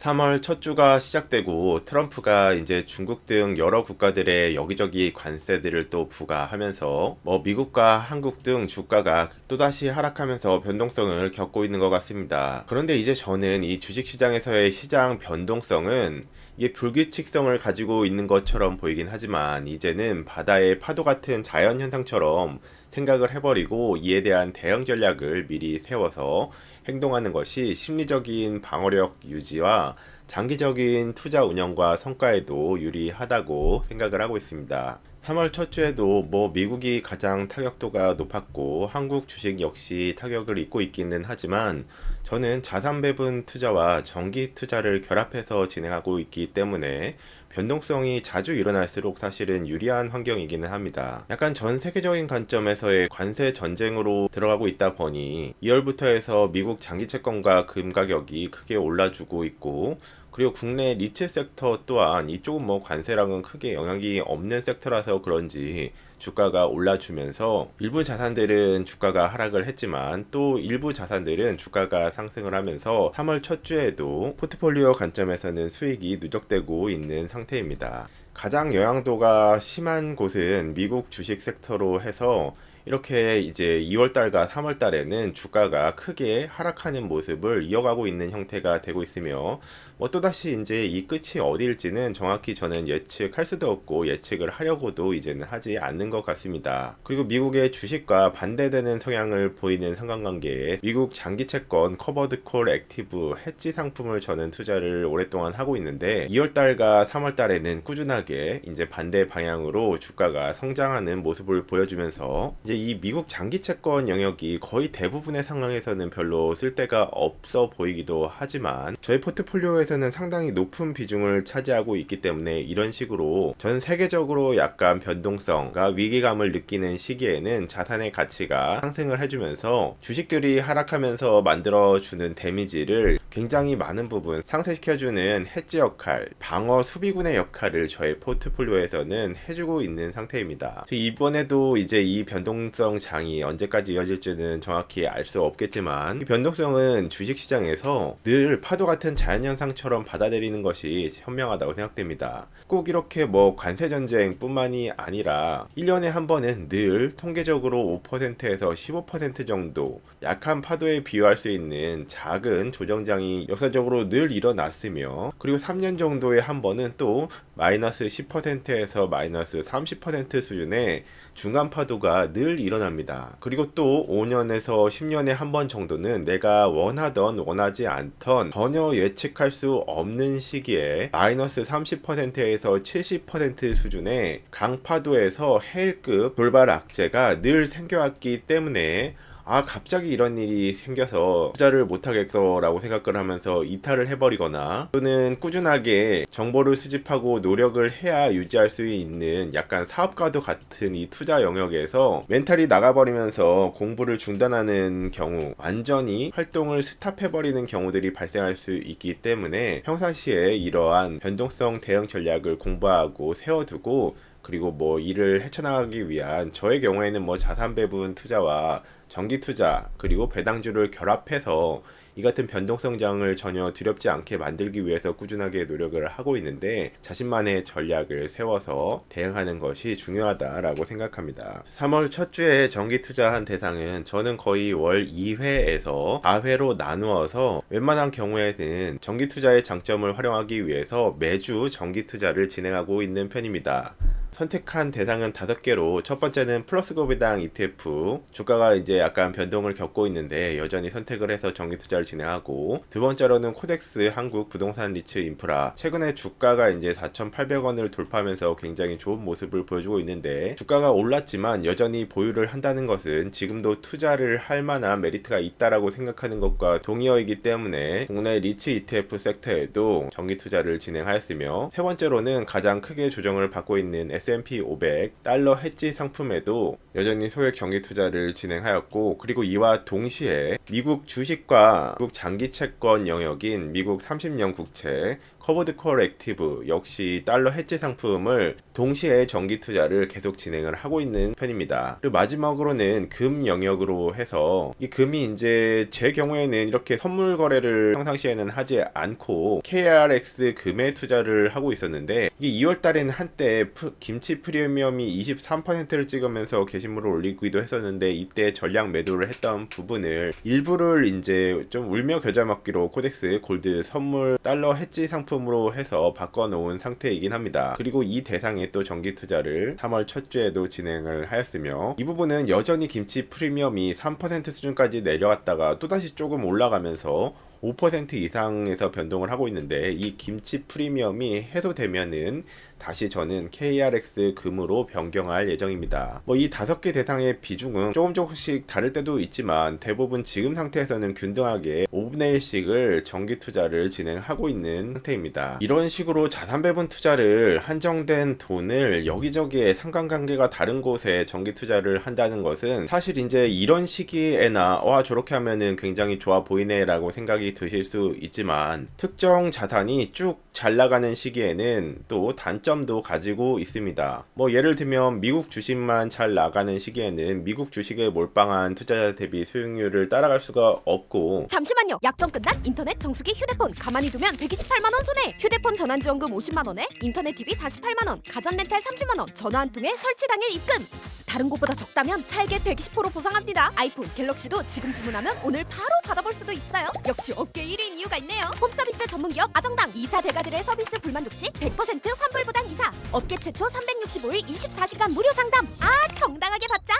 3월 첫 주가 시작되고 트럼프가 이제 중국 등 여러 국가들의 여기저기 관세들을 또 부과하면서 뭐 미국과 한국 등 주가가 또다시 하락하면서 변동성을 겪고 있는 것 같습니다. 그런데 이제 저는 이 주식 시장에서의 시장 변동성은 이게 불규칙성을 가지고 있는 것처럼 보이긴 하지만 이제는 바다의 파도 같은 자연 현상처럼 생각을 해버리고 이에 대한 대응 전략을 미리 세워서 행동하는 것이 심리적인 방어력 유지와 장기적인 투자 운영과 성과에도 유리하다고 생각을 하고 있습니다. 3월 첫 주에도 뭐 미국이 가장 타격도가 높았고 한국 주식 역시 타격을 입고 있기는 하지만 저는 자산 배분 투자와 정기 투자를 결합해서 진행하고 있기 때문에 변동성이 자주 일어날수록 사실은 유리한 환경이기는 합니다. 약간 전 세계적인 관점에서의 관세 전쟁으로 들어가고 있다 보니 2월부터 해서 미국 장기 채권과 금 가격이 크게 올라주고 있고 그리고 국내 리츠 섹터 또한 이쪽은 뭐 관세랑은 크게 영향이 없는 섹터라서 그런지 주가가 올라주면서 일부 자산들은 주가가 하락을 했지만 또 일부 자산들은 주가가 상승을 하면서 3월 첫 주에도 포트폴리오 관점에서는 수익이 누적되고 있는 상태입니다. 가장 영향도가 심한 곳은 미국 주식 섹터로 해서 이렇게 이제 2월달과 3월달에는 주가가 크게 하락하는 모습을 이어가고 있는 형태가 되고 있으며 뭐 또다시 이제 이 끝이 어디일지는 정확히 저는 예측할 수도 없고 예측을 하려고도 이제는 하지 않는 것 같습니다. 그리고 미국의 주식과 반대되는 성향을 보이는 상관관계에 미국 장기 채권 커버드 콜 액티브 해지 상품을 저는 투자를 오랫동안 하고 있는데 2월달과 3월달에는 꾸준하게 이제 반대 방향으로 주가가 성장하는 모습을 보여주면서 이제 이 미국 장기 채권 영역이 거의 대부분의 상황에서는 별로 쓸데가 없어 보이기도 하지만 저희 포트폴리오에서는 상당히 높은 비중을 차지하고 있기 때문에 이런 식으로 전 세계적으로 약간 변동성과 위기감을 느끼는 시기에는 자산의 가치가 상승을 해주면서 주식들이 하락하면서 만들어주는 데미지를 굉장히 많은 부분 상쇄시켜주는 해지 역할, 방어 수비군의 역할을 저의 포트폴리오에서는 해주고 있는 상태입니다. 이번에도 이제 이 변동 성 장이 언제까지 이어질지는 정확히 알 수 없겠지만 이 변동성은 주식시장에서 늘 파도 같은 자연현상처럼 받아들이는 것이 현명하다고 생각됩니다. 꼭 이렇게 뭐 관세 전쟁 뿐만이 아니라 1년에 한 번은 늘 통계적으로 5%에서 15% 정도 약한 파도에 비유할 수 있는 작은 조정장이 역사적으로 늘 일어났으며 그리고 3년 정도에 한 번은 또 마이너스 10%에서 마이너스 30% 수준의 중간 파도가 늘 일어납니다. 그리고 또 5년에서 10년에 한 번 정도는 내가 원하던 원하지 않던 전혀 예측할 수 없는 시기에 마이너스 30%에서 70% 수준의 강파도에서 해일급 돌발 악재가 늘 생겨왔기 때문에 아 갑자기 이런 일이 생겨서 투자를 못하겠어라고 생각을 하면서 이탈을 해버리거나 또는 꾸준하게 정보를 수집하고 노력을 해야 유지할 수 있는 약간 사업가도 같은 이 투자 영역에서 멘탈이 나가버리면서 공부를 중단하는 경우 완전히 활동을 스탑해버리는 경우들이 발생할 수 있기 때문에 평상시에 이러한 변동성 대응 전략을 공부하고 세워두고 그리고 뭐 이를 헤쳐나가기 위한 저의 경우에는 뭐 자산 배분 투자와 정기 투자 그리고 배당주를 결합해서 이 같은 변동성장을 전혀 두렵지 않게 만들기 위해서 꾸준하게 노력을 하고 있는데 자신만의 전략을 세워서 대응하는 것이 중요하다라고 생각합니다. 3월 첫 주에 정기 투자한 대상은 저는 거의 월 2회에서 4회로 나누어서 웬만한 경우에는 정기 투자의 장점을 활용하기 위해서 매주 정기 투자를 진행하고 있는 편입니다. 선택한 대상은 다섯 개로. 첫 번째는 플러스 고비당 ETF 주가가 이제 약간 변동을 겪고 있는데 여전히 선택을 해서 정기 투자를 진행하고 두 번째로는 코덱스 한국 부동산 리츠 인프라. 최근에 주가가 이제 4,800원을 돌파하면서 굉장히 좋은 모습을 보여주고 있는데 주가가 올랐지만 여전히 보유를 한다는 것은 지금도 투자를 할 만한 메리트가 있다라고 생각하는 것과 동의어이기 때문에 국내 리츠 ETF 섹터에도 정기 투자를 진행하였으며 세 번째로는 가장 크게 조정을 받고 있는 S&P 500 달러 해지 상품에도 여전히 소액 정기 투자를 진행하였고 그리고 이와 동시에 미국 주식과 미국 장기 채권 영역인 미국 30년 국채 커버드 콜 액티브 역시 달러 해지 상품을 동시에 정기 투자를 계속 진행을 하고 있는 편입니다. 그리고 마지막으로는 금 영역으로 해서 이 금이 이제 제 경우에는 이렇게 선물 거래를 평상시에는 하지 않고 KRX 금에 투자를 하고 있었는데 이게 2월 달에는 한때 프- 김치 프리미엄이 23%를 찍으면서 게시물을 올리기도 했었는데 이때 전량 매도를 했던 부분을 일부를 이제 좀 울며 겨자 먹기로 코덱스 골드 선물 달러 해지 상품 으로 해서 바꿔놓은 상태이긴 합니다. 그리고 이 대상에 또 정기 투자를 3월 첫 주에도 진행을 하였으며 이 부분은 여전히 김치 프리미엄이 3% 수준까지 내려갔다가 또다시 조금 올라가면서 5% 이상에서 변동을 하고 있는데 이 김치 프리미엄이 해소되면은 다시 저는 KRX 금으로 변경할 예정입니다. 뭐 이 다섯 개 대상의 비중은 조금 조금씩 다를 때도 있지만 대부분 지금 상태에서는 균등하게 5분의 1씩을 정기 투자를 진행하고 있는 상태입니다. 이런 식으로 자산 배분 투자를 한정된 돈을 여기저기에 상관관계가 다른 곳에 정기 투자를 한다는 것은 사실 이제 이런 시기에나 와 저렇게 하면은 굉장히 좋아 보이네 라고 생각이 드실 수 있지만 특정 자산이 쭉 잘 나가는 시기에는 또 단점 도 가지고 있습니다. 뭐 예를 들면 미국 주식만 잘 나가는 시기에는 미국 주식에 몰빵한 투자자 대비 수익률을 따라갈 수가 없고 잠시만요. 약정 끝난 인터넷 정수기 휴대폰 가만히 두면 128만 원 손해. 휴대폰 전환 지원금 50만 원에 인터넷 TV 48만 원, 가전 렌탈 30만 원, 전화 한 통에 설치 당일 입금. 다른 곳보다 적다면 차액의 120% 보상합니다. 아이폰, 갤럭시도 지금 주문하면 오늘 바로 받아볼 수도 있어요. 역시 업계 1위 인 이유가 있네요. 홈 서비스 전문 기업 아정당 이사 대가들의 서비스 불만족 시 100% 환불 보장 이사. 업계 최초 365일 24시간 무료 상담. 아 정당하게 받자.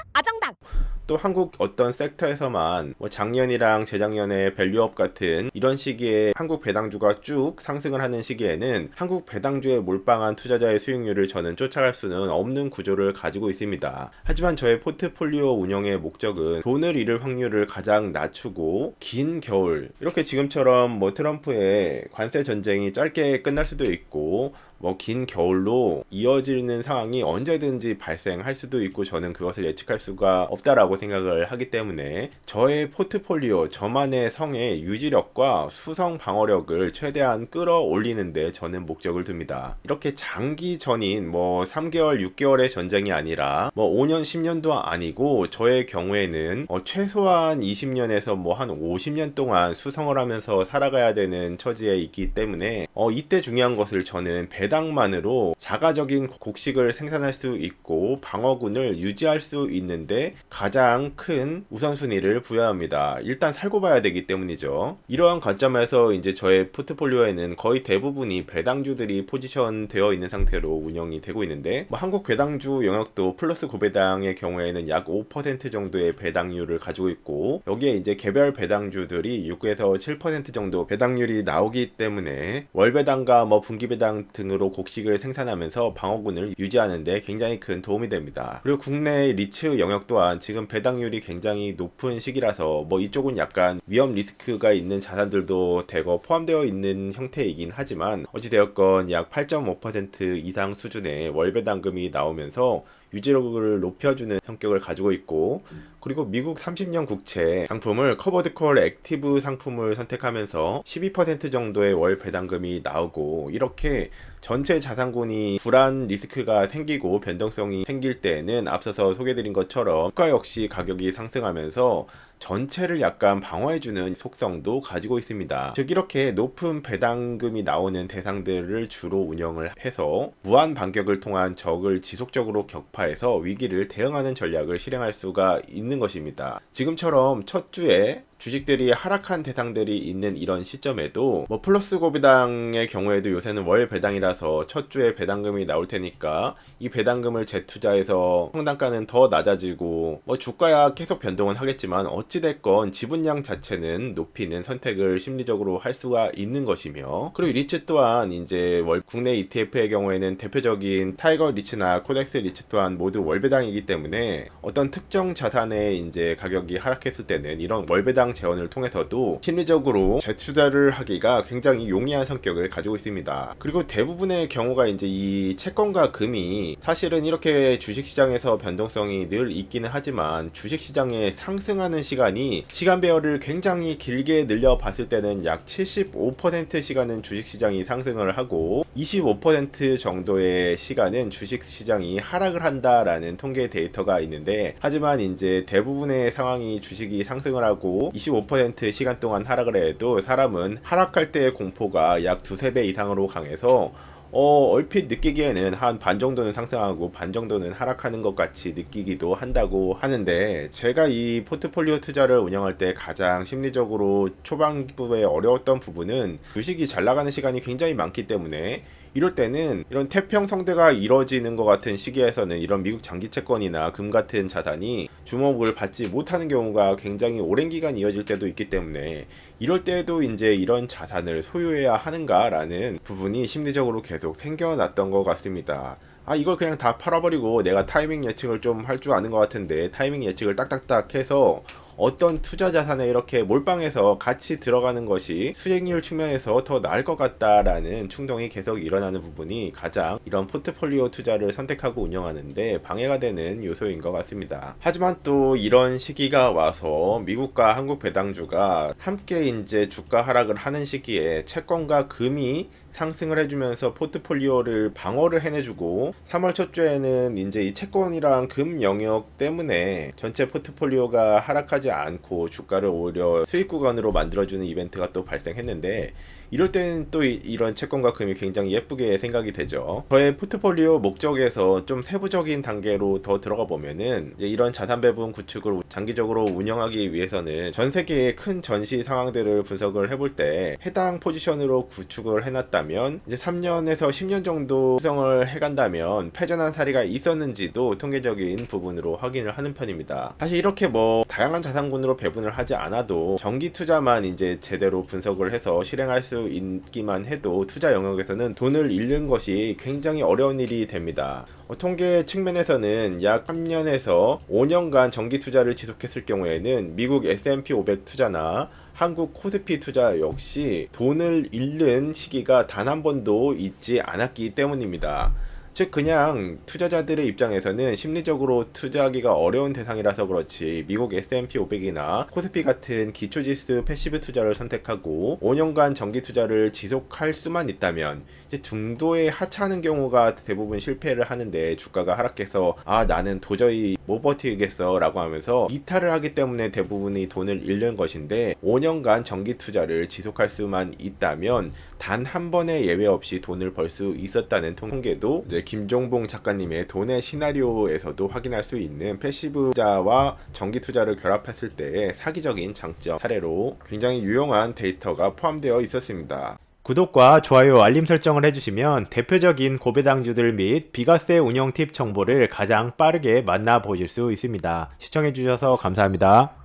또 한국 어떤 섹터에서만 뭐 작년이랑 재작년에 밸류업 같은 이런 시기에 한국 배당주가 쭉 상승을 하는 시기에는 한국 배당주에 몰빵한 투자자의 수익률을 저는 쫓아갈 수는 없는 구조를 가지고 있습니다. 하지만 저의 포트폴리오 운영의 목적은 돈을 잃을 확률을 가장 낮추고 긴 겨울 이렇게 지금처럼 뭐 트럼프의 관세 전쟁이 짧게 끝날 수도 있고 뭐 긴 겨울로 이어지는 상황이 언제든지 발생할 수도 있고 저는 그것을 예측할 수가 없다라고 생각을 하기 때문에 저의 포트폴리오 저만의 성의 유지력과 수성 방어력을 최대한 끌어올리는데 저는 목적을 둡니다. 이렇게 장기 전인 뭐 3개월, 6개월의 전쟁이 아니라 뭐 5년, 10년도 아니고 저의 경우에는 어 최소한 20년에서 뭐 한 50년 동안 수성을 하면서 살아가야 되는 처지에 있기 때문에 어 이때 중요한 것을 저는 배 당만으로 자가적인 곡식을 생산할 수 있고 방어군을 유지할 수 있는데 가장 큰 우선순위를 부여합니다. 일단 살고 봐야 되기 때문이죠. 이러한 관점에서 이제 저의 포트폴리오에는 거의 대부분이 배당주들이 포지션 되어 있는 상태로 운영이 되고 있는데 뭐 한국 배당주 영역도 플러스 고배당의 경우에는 약 5% 정도의 배당률을 가지고 있고 여기에 이제 개별 배당주들이 6에서 7% 정도 배당률이 나오기 때문에 월배당과 뭐 분기배당 등 으로 곡식을 생산하면서 방어군을 유지하는데 굉장히 큰 도움이 됩니다. 그리고 국내 리츠 영역 또한 지금 배당률이 굉장히 높은 시기라서 뭐 이쪽은 약간 위험 리스크가 있는 자산들도 대거 포함되어 있는 형태이긴 하지만 어찌되었건 약 8.5% 이상 수준의 월배당금이 나오면서 유지력을 높여주는 성격을 가지고 있고 그리고 미국 30년 국채 상품을 커버드 콜 액티브 상품을 선택하면서 12% 정도의 월 배당금이 나오고 이렇게 전체 자산군이 불안 리스크가 생기고 변동성이 생길 때에는 앞서서 소개드린 것처럼 주가 역시 가격이 상승하면서 전체를 약간 방어해주는 속성도 가지고 있습니다. 즉 이렇게 높은 배당금이 나오는 대상들을 주로 운영을 해서 무한 반격을 통한 적을 지속적으로 격파해서 위기를 대응하는 전략을 실행할 수가 있는 것입니다. 지금처럼 첫 주에 주식들이 하락한 대상들이 있는 이런 시점에도 뭐 플러스 고배당의 경우에도 요새는 월 배당이라서 첫 주에 배당금이 나올 테니까 이 배당금을 재투자해서 평단가는 더 낮아지고 뭐 주가야 계속 변동은 하겠지만 어찌됐건 지분량 자체는 높이는 선택을 심리적으로 할 수가 있는 것이며 그리고 리츠 또한 이제 월 국내 ETF의 경우에는 대표적인 타이거 리츠나 코덱스 리츠 또한 모두 월 배당이기 때문에 어떤 특정 자산의 이제 가격이 하락했을 때는 이런 월 배당 배당 재원을 통해서도 심리적으로 재투자를 하기가 굉장히 용이한 성격을 가지고 있습니다. 그리고 대부분의 경우가 이제 이 채권과 금이 사실은 이렇게 주식시장에서 변동성이 늘 있기는 하지만 주식시장에 상승하는 시간이 시간 배열을 굉장히 길게 늘려 봤을 때는 약 75% 시간은 주식시장이 상승을 하고 25% 정도의 시간은 주식시장이 하락을 한다라는 통계 데이터가 있는데 하지만 이제 대부분의 상황이 주식이 상승을 하고 25% 시간 동안 하락을 해도 사람은 하락할 때의 공포가 약 두세 배 이상으로 강해서 어, 얼핏 느끼기에는 한 반 정도는 상승하고 반 정도는 하락하는 것 같이 느끼기도 한다고 하는데 제가 이 포트폴리오 투자를 운영할 때 가장 심리적으로 초반부에 어려웠던 부분은 주식이 잘 나가는 시간이 굉장히 많기 때문에 이럴 때는 이런 태평 성대가 이뤄지는 것 같은 시기에서는 이런 미국 장기 채권이나 금 같은 자산이 주목을 받지 못하는 경우가 굉장히 오랜 기간 이어질 때도 있기 때문에 이럴 때에도 이제 이런 자산을 소유해야 하는가라는 부분이 심리적으로 계속 생겨났던 것 같습니다. 아 이걸 그냥 다 팔아버리고 내가 타이밍 예측을 좀 할 줄 아는 것 같은데 타이밍 예측을 딱딱딱 해서 어떤 투자 자산에 이렇게 몰빵해서 같이 들어가는 것이 수익률 측면에서 더 나을 것 같다라는 충동이 계속 일어나는 부분이 가장 이런 포트폴리오 투자를 선택하고 운영하는데 방해가 되는 요소인 것 같습니다. 하지만 또 이런 시기가 와서 미국과 한국 배당주가 함께 이제 주가 하락을 하는 시기에 채권과 금이 상승을 해주면서 포트폴리오를 방어를 해내주고 3월 첫 주에는 이제 이 채권이랑 금 영역 때문에 전체 포트폴리오가 하락하지 않고 주가를 오히려 수익 구간으로 만들어주는 이벤트가 또 발생했는데 이럴 때는 또 이, 런 채권과 금이 굉장히 예쁘게 생각이 되죠. 저의 포트폴리오 목적에서 좀 세부적인 단계로 더 들어가 보면은 이런 자산 배분 구축을 장기적으로 운영하기 위해서는 전 세계의 큰 전시 상황들을 분석을 해볼 때 해당 포지션으로 구축을 해놨다면 이제 3년에서 10년 정도 구성을 해간다면 패전한 사례가 있었는지도 통계적인 부분으로 확인을 하는 편입니다. 사실 이렇게 뭐 다양한 자산군으로 배분을 하지 않아도 정기 투자만 이제 제대로 분석을 해서 실행할 수 있기만 해도 투자 영역에서는 돈을 잃는 것이 굉장히 어려운 일이 됩니다. 어, 통계 측면에서는 약 3년에서 5년간 정기 투자를 지속했을 경우에는 미국 S&P 500 투자나 한국 코스피 투자 역시 돈을 잃는 시기가 단 한 번도 있지 않았기 때문입니다. 즉 그냥 투자자들의 입장에서는 심리적으로 투자하기가 어려운 대상이라서 그렇지 미국 S&P 500이나 코스피 같은 기초지수 패시브 투자를 선택하고 5년간 정기 투자를 지속할 수만 있다면 중도에 하차하는 경우가 대부분 실패를 하는데 주가가 하락해서 아 나는 도저히 못 버티겠어 라고 하면서 이탈을 하기 때문에 대부분이 돈을 잃는 것인데 5년간 정기 투자를 지속할 수만 있다면 단 한 번의 예외 없이 돈을 벌 수 있었다는 통계도 이제 김종봉 작가님의 돈의 시나리오에서도 확인할 수 있는 패시브 투자와 정기 투자를 결합했을 때의 사기적인 장점 사례로 굉장히 유용한 데이터가 포함되어 있었습니다. 구독과 좋아요, 알림 설정을 해주시면 대표적인 고배당주들 및 비과세 운영 팁 정보를 가장 빠르게 만나보실 수 있습니다. 시청해주셔서 감사합니다.